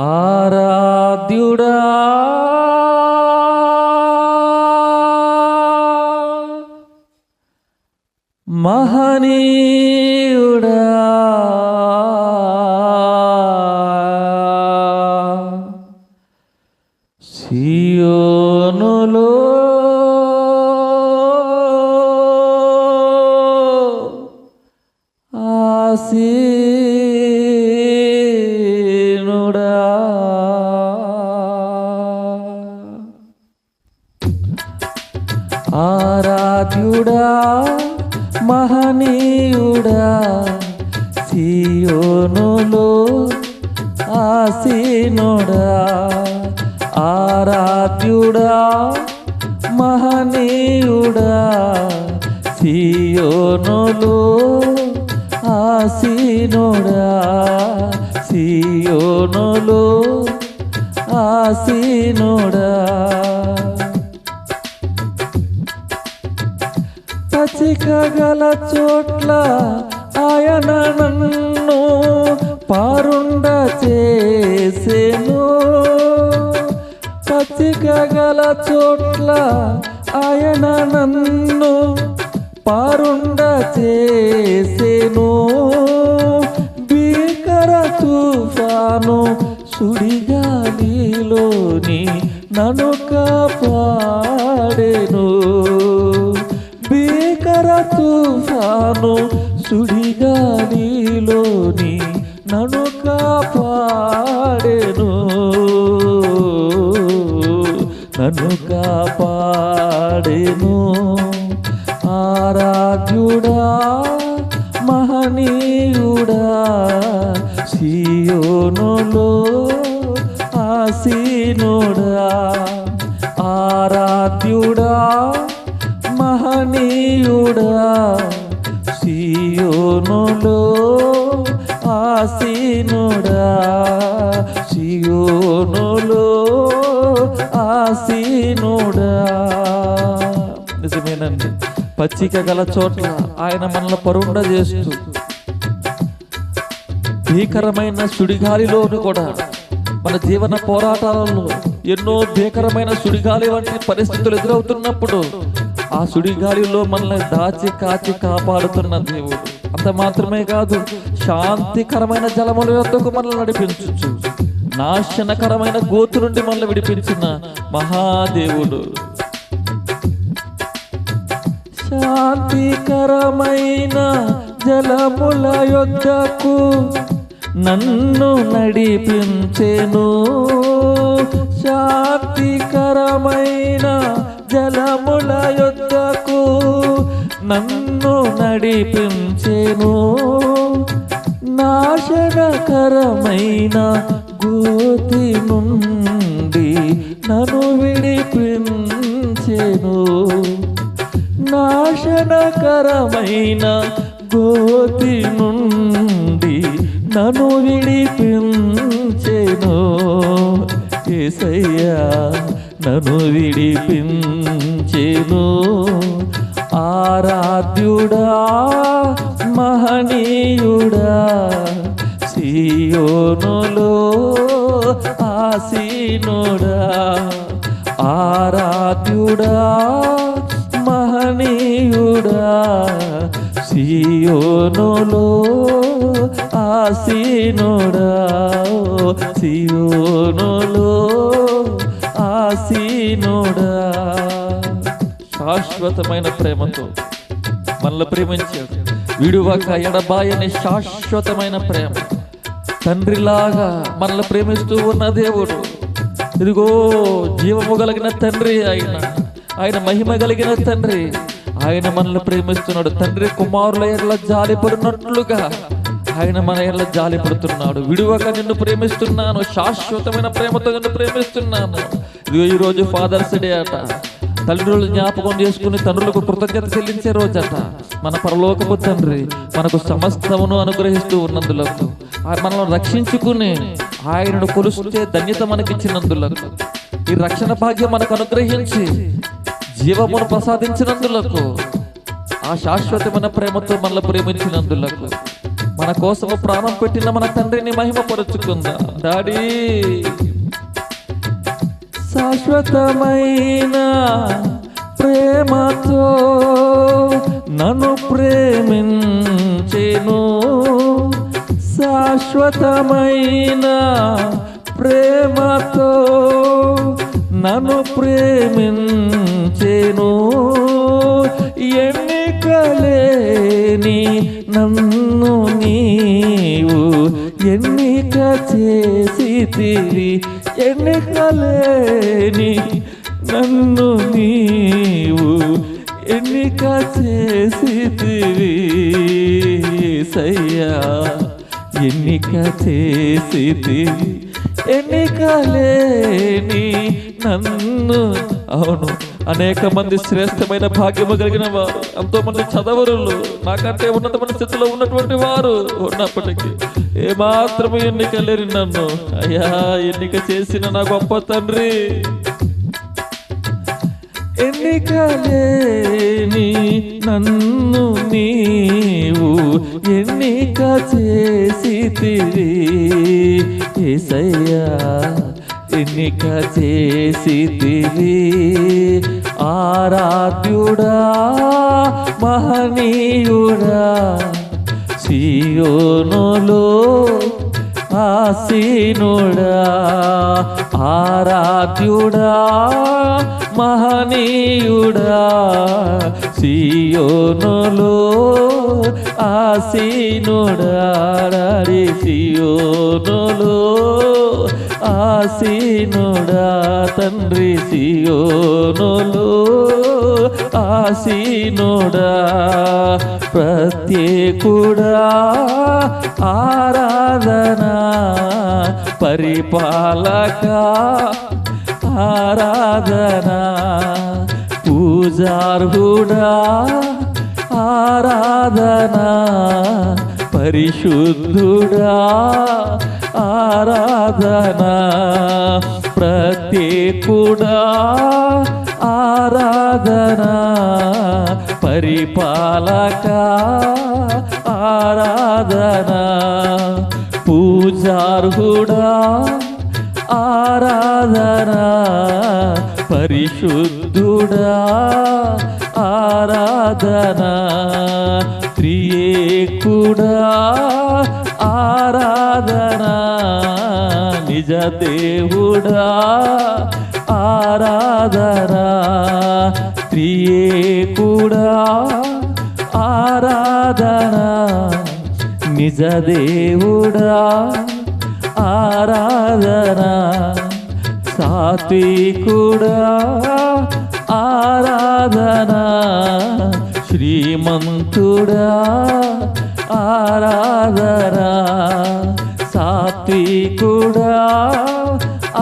ఆరాధ్యుడా. మహనీయుడా. సియోనులో ఆసీనుడా ఆరాధ్యుడా మహనీయుడా సియోనులో ఆసీనుడా ఆరాధ్యుడా మహనీయుడా సియోనులో ఆసీనుడా సియోనులో ఆసీనుడా. పచ్చిక గల చోట్ల ఆయన నన్ను పారుండ చేసేను. పచ్చిక గల చోట్ల ఆయన నన్ను పారుండ చేసేను. భీకర తుఫాను సుడిగాలిలోని నన్ను పాడేను ఆరాధ్యుడా మహనీయుడా సియోనులో ఆసీనుడా. ఆరాధ్యుడా మహనీయుడా సియోనులో ఆసీనుడా. సియోనులో ఆసీనుడా. నిజమేనండి. పచ్చిక గల చోట్ల ఆయన మనల్ని పరుండ చేస్తూ భీకరమైన సుడిగాలిలోను కూడా మన జీవన పోరాటాలలో ఎన్నో భీకరమైన సుడిగాలి వంటి పరిస్థితులు ఎదురవుతున్నప్పుడు ఆ సుడిగాలిలో మనల్ని దాచి కాచి కాపాడుతున్న దేవుడు. అంత మాత్రమే కాదు శాంతికరమైన జలముల యొక్కకు మనల్ని నడిపించు నాశనకరమైన గోతు నుండి మనల్ని విడిపించిన మహాదేవుడు. శాంతికరమైన జలముల యొద్దకు నన్ను నడిపించెను. శాంతికరమైన జలముల యొద్దకు నన్ను నడిపించెను. నాశనకరమైన గోతి నుండి నన్ను విడిపించెను. నాశనకరమైన గోతి నుండి నన్ను విడిపించెను. ఏసయ్యా నన్ను విడిపించెను. ఆరాధ్యుడా మహనీయుడా సియోనులో ఆసీనుడా. ఆరాధ్యుడా మహనీయుడా సియోనులో ఆసీనుడా సియోనులో ఆసీనుడా. శాశ్వతమైన ప్రేమతో మనల్ని ప్రేమించాడు. విడువక ఎడబాయని శాశ్వతమైన ప్రేమ. తండ్రిలాగా మనల్ని ప్రేమిస్తూ ఉన్న దేవుడు. ఇదిగో జీవము కలిగిన తండ్రి అయినా ఆయన మహిమ కలిగిన తండ్రి. ఆయన మనల్ని ప్రేమిస్తున్నాడు. తండ్రి కుమారుల ఎట్లా జాలిపడినట్లుగా ఆయన మన ఎట్లా జాలిపడుతున్నాడు. విడువక నిన్ను ప్రేమిస్తున్నాను. శాశ్వతమైన ప్రేమతో నిన్ను ప్రేమిస్తున్నాను. ఈ రోజు ఫాదర్స్ డే అట. తల్లిదండ్రులు జ్ఞాపకం చేసుకుని తండ్రులకు కృతజ్ఞత చెల్లించే రోజట. మన పరలోకపు తండ్రి మనకు సమస్తమును అనుగ్రహిస్తూ ఉన్నందులకు మనల్ని రక్షించుకుని ఆయనను కొలుస్తే ధన్యత మనకిచ్చినందులకు ఈ రక్షణ భాగ్యం మనకు అనుగ్రహించి జీవమును ప్రసాదించినందులకు ఆ శాశ్వతమైన ప్రేమతో మనల్ని ప్రేమించినందులకు మన కోసము ప్రాణం పెట్టిన మన తండ్రిని మహిమపరుచుకుందా. డాడీ! శాశ్వతమైన ప్రేమతో నన్ను ప్రేమించెను. శాశ్వతమైన ప్రేమతో నన్ను ప్రేమించేను. ఎన్నికలేని నన్ను నీవు ఎన్నిక చేసితివి. ఎన్నికలేని నన్ను నీవు ఎన్నిక చేసితివి. సయ్యా ఎన్నిక చేసితివి. ఎన్నికలేని నన్ను. అవును అనేక మంది శ్రేష్టమైన భాగ్యము కలిగిన వారు ఎంతో మంది చదవరులు నాకంటే ఉన్నతమైన స్థితిలో ఉన్నటువంటి వారు ఉన్నప్పటికీ ఏమాత్రము ఎన్నిక లేరు నన్ను. అయ్యా ఎన్నిక చేసిన నా గొప్ప తండ్రి. ఎన్నికలేని నన్ను నీవు ఎన్నిక చేసితివి ఏసయ్యా. ఎన్నిక చేసితివి ఆరాధ్యుడా మహనీయుడా సియోనులో ఆసీనుడా. ఆరాధ్యుడా మహనీయుడా సియోనులో ఆసీనుడా. డాడీ సియోనులో ఆసీనుడా తండ్రి సియోనులో ఆసీనుడా ప్రత్యేకుడా ఆరాధన పరిపాలక ఆరాధన పూజార్హుడా ఆరాధన పరిశుద్ధుడా ఆరాధన ప్రత్యేకుడా ఆరాధన పరిపాలక ఆరాధన పూజార్హుడా ఆరాధన పరిశుద్ధుడా ఆరాధన త్రియేకుడా ఆరాధన నిజ దేవుడా ఆరాధన త్రియే కూడా ఆరాధన నిజ దేవుడా ఆరాధన సాత్వికుడా ఆరాధన శ్రీమంతుడా ఆరాధన సాత్వికుడా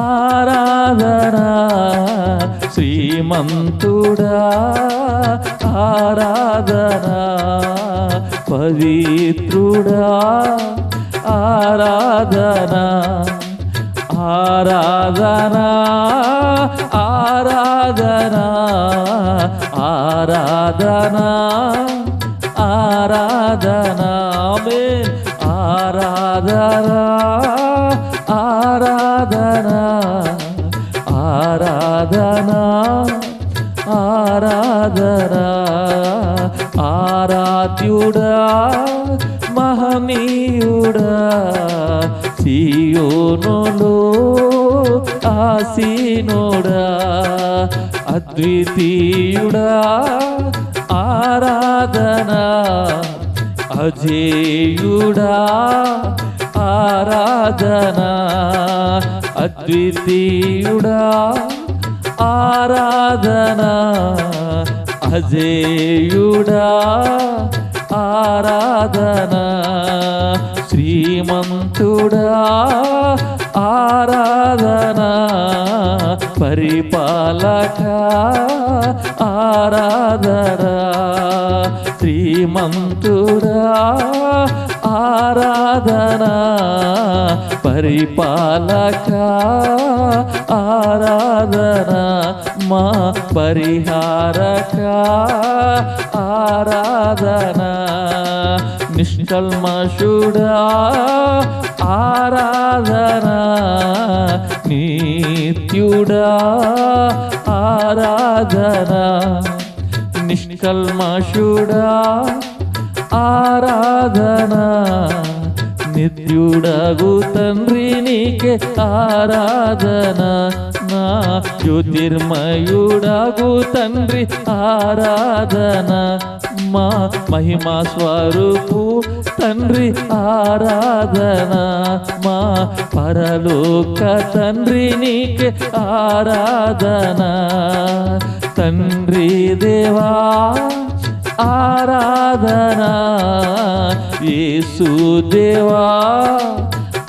ఆరాధరా శ్రీమంతుడా ఆరాధరా పవిత్రుడా ఆరాధనా ఆరాధనా ఆరాధనా ఆరాధనా. ఆరాధనా ఆమేన్. ఆరాధనా ఆరాధనా ఆరాధనా ఆరాధన ఆరాధ్యుడా మహనీయుడా సియోనులో ఆసీనుడా అద్వితీయుడా ఆరాధనా అజేయుడా ఆరాధనా అద్వితీయుడా ఆరాధనా అజేయుడా ఆరాధనా శ్రీమంతుడా ఆరాధనా పరిపాలక ఆరాధరా శ్రీమంతురా ఆరా ఆరాధన పరిపాలక ఆరాధన మా పరిహారక ఆరాధన. నిష్కల్మషుడా ఆరాధన. నిత్యుడా ఆరాధన. నిష్కల్మషుడా ఆరాధనా. నిత్యుడగు తండ్రి నీకే ఆరాధన. నా జ్యోతిర్మయుడగు తండ్రి ఆరాధన. మా మహిమా స్వరూపు తండ్రి ఆరాధన. మా పరలోక తండ్రి నీకే ఆరాధన. తండ్రి దేవా ఆరాధనా. యేసుదేవా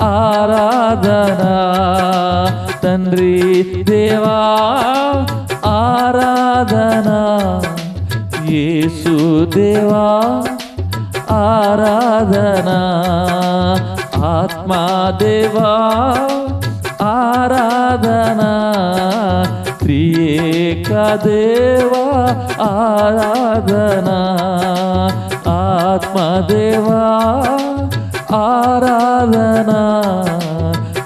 ఆరాధన తండ్రి దేవా ఆరాధన. యేసుదేవా ఆరాధన. ఆత్మాదేవా ఆరాధనా. దేవా ఆరాధన. ఆత్మదేవా ఆరాధన.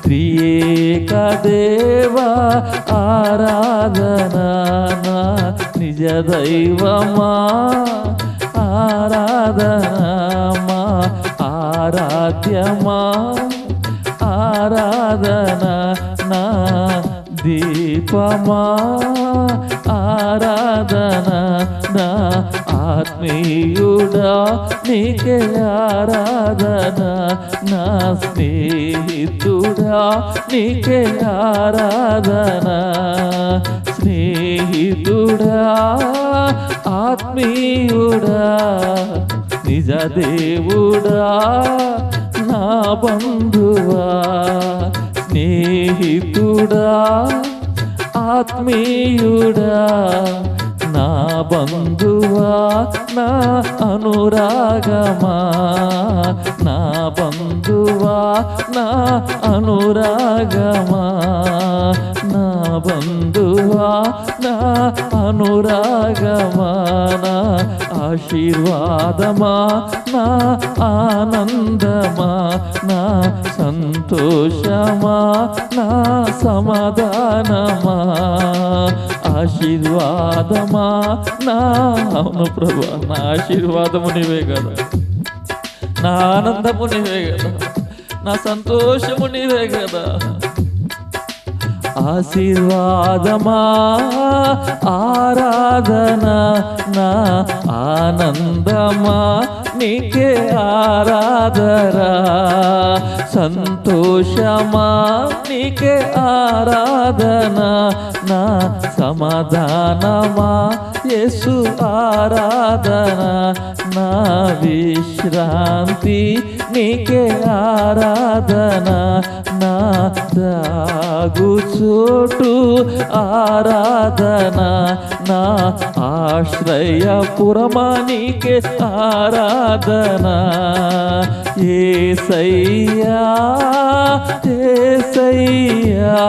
త్రియేక దేవా ఆరాధన. నిజ దైవమా ఆరాధనమా ఆరాధ్యమా ఆరాధన. నా దీపమా? ఆరాధన నా ఆత్మీయుడా నీకే ఆరాధన నా స్నేహితుడా నీకే ఆరాధన స్నేహితుడా ఆత్మీయుడా నిజ దేవుడా నా బంధువా స్నేహితుడా ఆత్మీయుడా నా బంధువా నా అనురాగమా? నా బంధువా నా అనురాగమా? నా బంధువా నా అనురాగమా? నా ఆశీర్వాదమా? నా ఆనందమా? నా సంతోషమా? నా సమాధానమా? ఆశీర్వాదమా? నా అవును ప్రభు నా ఆశీర్వాదము నీవే కదా. నా ఆనందము నీవే కదా. నా సంతోషము నీవే కదా. ఆశీర్వాదమా ఆరాధన నా ఆనందమా నీకే ఆరాధరా. సంతోషమా నీకే ఆరాధన నా సమాధానమా యేసు ఆరాధన. నా విశ్రాంతి నీకే ఆరాధన. నా దాగు చోటు ఆరాధన నా ఆశ్రయపురమా నీకే ఆరాధన. ఏసయ్యా ఏసయ్యా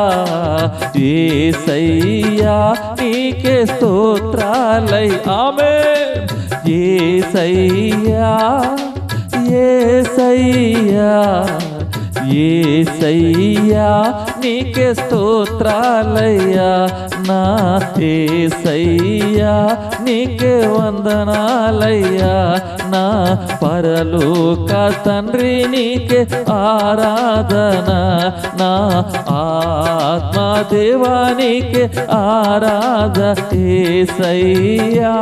ఏసయ్యా నీకే స్తోత్రాలై ఆమె ఏసయ్యా ఏసయ్యా ఏసయ్యా. నీకే స్తోత్రాలయ్యా నా ఏసయ్యా నీకే వందనాలయ్యా నా పరలోక తండ్రి నీకే ఆరాధన నా ఆత్మా దేవానికి ఆరాధ ఏసయ్యా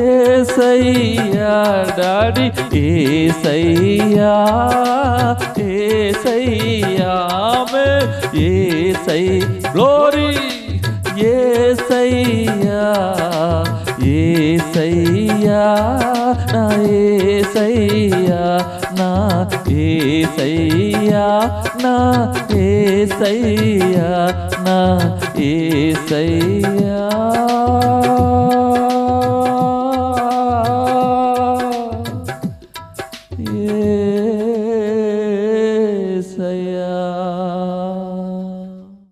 ఏసయ్యా డాడి ఏసయ్యా ఏసయ్యా మే ఏసై గ్లోరీ ఏసయ్యా ఏసయ్యా నా ఏసయ్యా నా ఏసయ్యా నా ఏసయ్యా నా ఏసయ్యా.